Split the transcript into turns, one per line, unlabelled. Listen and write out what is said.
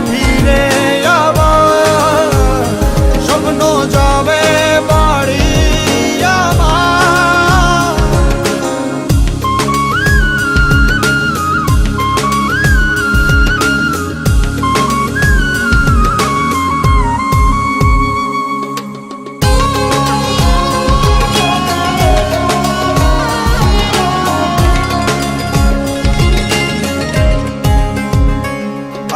repeated